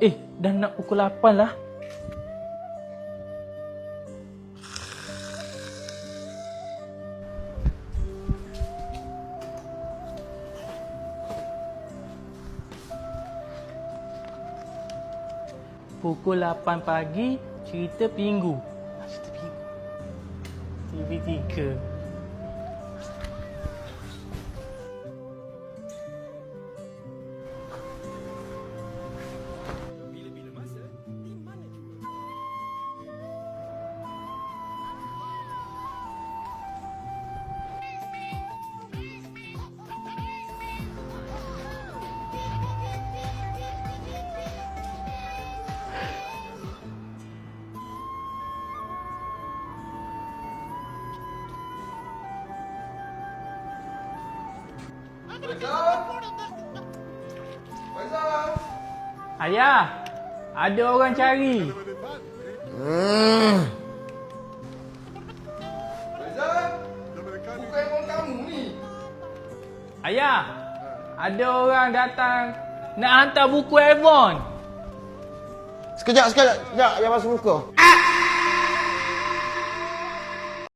Eh, dah nak pukul 8 lah. Pukul 8 pagi, cerita Pingu. Ah, Cerita Pingu. TV3. Ayah, ada orang cari. Orang kamu ni. Ayah, ada orang datang nak hantar buku Avon. Sekejap, sekejap. Sekejap, yang masuk muka.